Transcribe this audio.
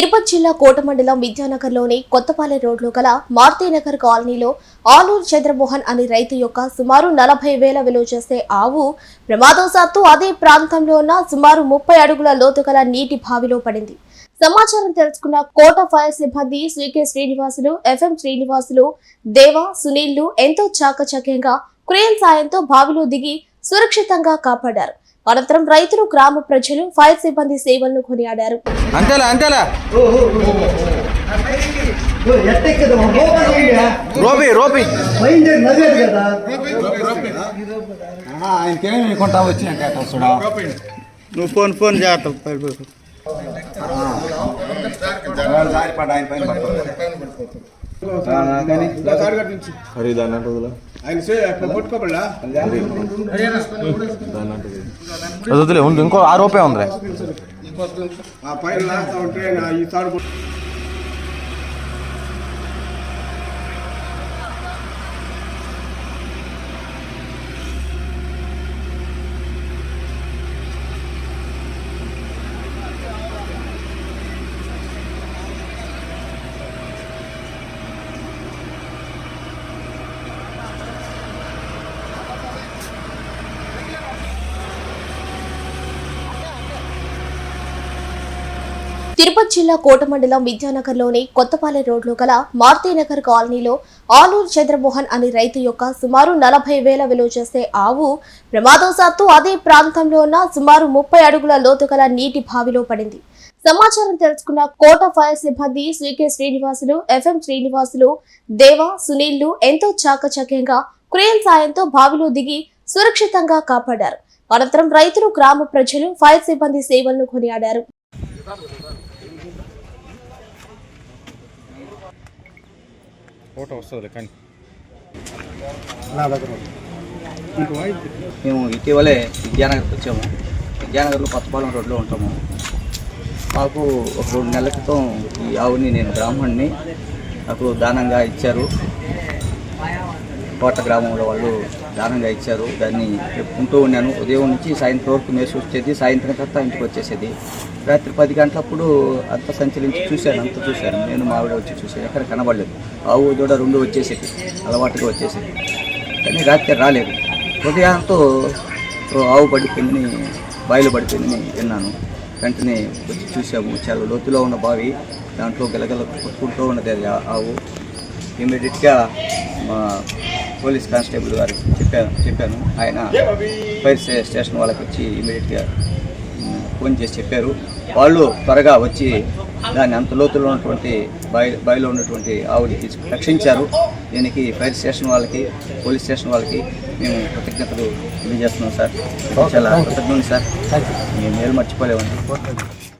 తిరుపతి జిల్లా కోట మండలం విద్యానగర్లోని కొత్తపాలెం రోడ్లో గల మార్తీనగర్ కాలనీలో ఆలూరు చంద్రమోహన్ అనే రైతు యొక్క సుమారు నలభై వేల విలువ చేసే ఆవు ప్రమాదవశాత్తు అదే ప్రాంతంలో ఉన్న సుమారు ముప్పై అడుగుల లోతు గల నీటి బావిలో పడింది. సమాచారం తెలుసుకున్న కోట ఫైర్ సిబ్బంది శ్రీకే శ్రీనివాసులు ఎఫ్ఎం శ్రీనివాసులు దేవ సునీళ్ళు ఎంతో చాకచక్యంగా క్రేన్ సాయంతో బావిలో దిగి సురక్షితంగా కాపాడారు. అనంతరం రైతులు గ్రామ ప్రజలు ఫైర్ సిబ్బంది సేవలను కొనియాడారు. నువ్వు ఫోన్ ఫోన్ జాగ్రత్త. ఉండు ఇంకో ఆ రూపాయి ఉంది తిరుపతి జిల్లా కోట మండలం విద్యానగర్లోని కొత్తపాలెం రోడ్లో గల మార్తీనగర్ కాలనీలో ఆలూరు చంద్రమోహన్ అనే రైతు యొక్క సుమారు నలభై వేల విలువ చేసే ఆవు ప్రమాదవశాత్తు అదే ప్రాంతంలో ఉన్న సుమారు ముప్పై అడుగుల లోతు గల నీటి బావిలో పడింది. సమాచారం తెలుసుకున్న కోట ఫైర్ సిబ్బంది శ్రీకే శ్రీనివాసులు ఎఫ్ఎం శ్రీనివాసులు దేవ సునీళ్ళు ఎంతో చాకచక్యంగా క్రేన్ సాయంతో బావిలో దిగి సురక్షితంగా కాపాడారు. అనంతరం రైతులు గ్రామ ప్రజలు ఫైర్ సిబ్బంది సేవలను కొనియాడారు. ఫోటో వస్తుంది కానీ. మేము ఇటీవలే విద్యానగర్కి వచ్చాము. విద్యానగర్లో కొత్తపాలెం రోడ్లో ఉంటాము. మాకు ఒక రెండు నెలల క్రితం ఈ ఆవుని నేను బ్రాహ్మణ్ణి. నాకు దానంగా ఇచ్చారు. కోట గ్రామంలో వాళ్ళు దానంగా ఇచ్చారు. దాన్ని చెప్పుకుంటూ ఉన్నాను. ఉదయం నుంచి సాయంత్రం వరకు మేసి వచ్చేది సాయంత్రం తర్వాత ఇంటికి వచ్చేసేది. రాత్రి పది గంటలప్పుడు అంత సంచలించి చూశాను అంత చూశాను. నేను మావిడ వచ్చి చూశాను. ఎక్కడ కనబడలేదు. ఆవు దూడ రెండు వచ్చేసేది అలవాటుగా వచ్చేసేది. కానీ రాత్రి రాలేదు. ఉదయంతో ఆవు పడిపోయిందని బావిలో పడిపోయిందని విన్నాను. వెంటనే వచ్చి చూసాము చాలా లోతులో ఉన్న బావి దాంట్లో గెలగల కొట్టుకుంటూ ఉన్నది అది ఆవు. ఇమీడియట్గా మా పోలీస్ కానిస్టేబుల్ గారు చెప్పాను చెప్పాను. ఆయన ఫైర్ స్టే- స్టేషన్ వాళ్ళకి వచ్చి ఇమీడియట్గా ఫోన్ చేసి చెప్పారు. వాళ్ళు త్వరగా వచ్చి దాన్ని అంత లోతులో ఉన్నటువంటి బావి బావిలో ఉన్నటువంటి ఆవుని తీసుకు రక్షించారు. దీనికి ఫైర్ స్టేషన్ వాళ్ళకి పోలీస్ స్టేషన్ వాళ్ళకి మేము కృతజ్ఞతలు తెలియజేస్తున్నాం సార్. చాలా కృతజ్ఞతలు సార్. మేము మేలు మర్చిపోలేమండి.